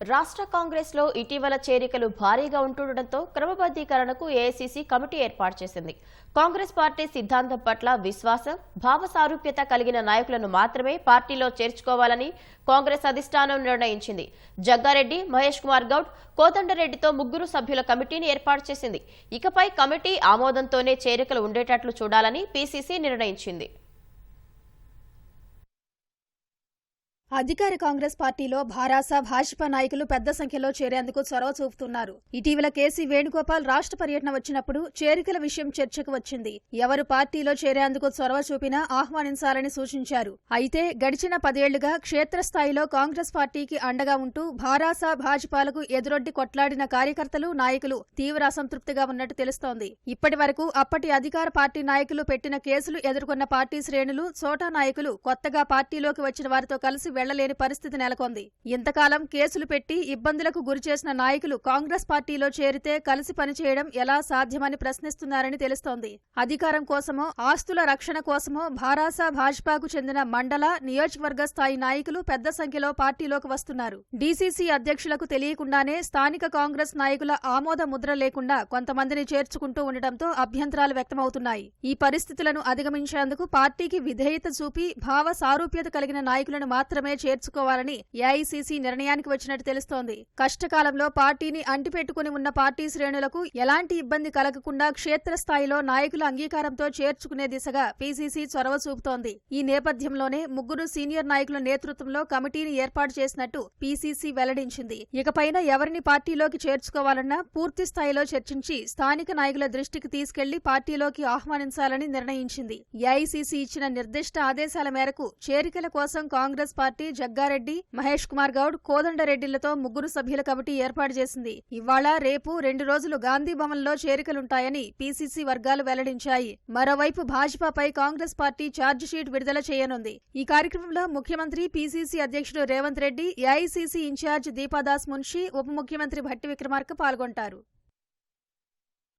రాష్ట్ర కాంగ్రెస్లో ఇటీవల చేరికలు భారీగా ఉంటుండటంతో క్రమబద్దీకరణకు ఏఐసీసీ కమిటీ ఏర్పాటు చేసింది. కాంగ్రెస్ పార్టీ సిద్ధాంతం పట్ల విశ్వాసం భావసారూప్యత కలిగిన నాయకులను మాత్రమే పార్టీలో చేర్చుకోవాలని కాంగ్రెస్ అధిష్టానం నిర్ణయించింది. జగ్గారెడ్డి మహేష్ కుమార్ గౌడ్ కోదండరెడ్డితో ముగ్గురు సభ్యుల కమిటీని ఏర్పాటు చేసింది. ఇకపై కమిటీ ఆమోదంతోనే చేరికలు ఉండేటట్లు చూడాలని పీసీసీ నిర్ణయించింది. అధికార కాంగ్రెస్ పార్టీలో భారాస భాజపా నాయకులు పెద్ద సంఖ్యలో చేరేందుకు చొరవ చూపుతున్నారు. ఇటీవల కేసీ వేణుగోపాల్ రాష్ట్ర పర్యటన వచ్చినప్పుడు చేరికల విషయం చర్చకు వచ్చింది. ఎవరు పార్టీలో చేరేందుకు చొరవ చూపినా ఆహ్వానించాలని సూచించారు. అయితే గడిచిన పదేళ్ళుగా క్షేత్రస్థాయిలో కాంగ్రెస్ పార్టీకి అండగా ఉంటూ భారాస భాజపాలకు ఎదురొడ్డి కొట్లాడిన కార్యకర్తలు నాయకులు తీవ్ర అసంతృప్తిగా ఉన్నట్టు తెలుస్తోంది. ఇప్పటి వరకు అప్పటి అధికార పార్టీ నాయకులు పెట్టిన కేసులు ఎదుర్కొన్న పార్టీ శ్రేణులు చోటా నాయకులు కొత్తగా పార్టీలోకి వచ్చిన వారితో కలిసి వెళ్ళలేని పరిస్థితి నెలకొంది. ఇంతకాలం కేసులు పెట్టి ఇబ్బందులకు గురిచేసిన నాయకులు కాంగ్రెస్ పార్టీలో చేరితే కలిసి పనిచేయడం ఎలా సాధ్యమని ప్రశ్నిస్తున్నారని తెలుస్తోంది. అధికారం కోసమో ఆస్తుల రక్షణ కోసమో భారాస భాజపాకు చెందిన మండల నియోజకవర్గ స్థాయి నాయకులు పెద్ద సంఖ్యలో పార్టీలోకి వస్తున్నారు. డీసీసీ అధ్యక్షులకు తెలియకుండానే స్థానిక కాంగ్రెస్ నాయకుల ఆమోద ముద్ర లేకుండా కొంతమందిని చేర్చుకుంటూ ఉండటంతో అభ్యంతరాలు వ్యక్తమవుతున్నాయి. ఈ పరిస్థితులను అధిగమించేందుకు పార్టీకి విధేయత చూపి భావ సారూప్యత కలిగిన నాయకులను మాత్రమే చేర్చుకోవాలని ఏఐసీసీ నిర్ణయానికి వచ్చినట్టు తెలుస్తోంది. కష్టకాలంలో పార్టీని అంటిపెట్టుకుని ఉన్న పార్టీ శ్రేణులకు ఎలాంటి ఇబ్బంది కలగకుండా క్షేత్రస్థాయిలో నాయకుల అంగీకారంతో చేర్చుకునే దిశగా పీసీసీ చొరవ చూపుతోంది. ఈ నేపథ్యంలోనే ముగ్గురు సీనియర్ నాయకుల నేతృత్వంలో కమిటీని ఏర్పాటు చేసినట్టు పీసీసీ వెల్లడించింది. ఇకపైన ఎవరిని పార్టీలోకి చేర్చుకోవాలన్నా పూర్తి స్థాయిలో చర్చించి స్థానిక నాయకుల దృష్టికి తీసుకెళ్ళి పార్టీలోకి ఆహ్వానించాలని నిర్ణయించింది. ఏఐసీసీ ఇచ్చిన నిర్దిష్ట ఆదేశాల మేరకు చేరికల కోసం కాంగ్రెస్ పార్టీ జగ్గారెడ్డి మహేష్ కుమార్ గౌడ్ కోదండరెడ్డిలతో ముగ్గురు సభ్యుల కమిటీ ఏర్పాటు చేసింది. ఇవాళ రేపు రెండు రోజులు గాంధీ భవన్లో చేరికలుంటాయని పీసీసీ వర్గాలు వెల్లడించాయి. మరోవైపు భాజపాపై కాంగ్రెస్ పార్టీ ఛార్జిషీట్ విడుదల చేయనుంది. ఈ కార్యక్రమంలో ముఖ్యమంత్రి పీసీసీ అధ్యక్షుడు రేవంత్ రెడ్డి ఏఐసీసీ ఇన్ఛార్జ్ దీపాదాస్ మున్షి ఉప ముఖ్యమంత్రి భట్టి విక్రమార్క పాల్గొంటారు.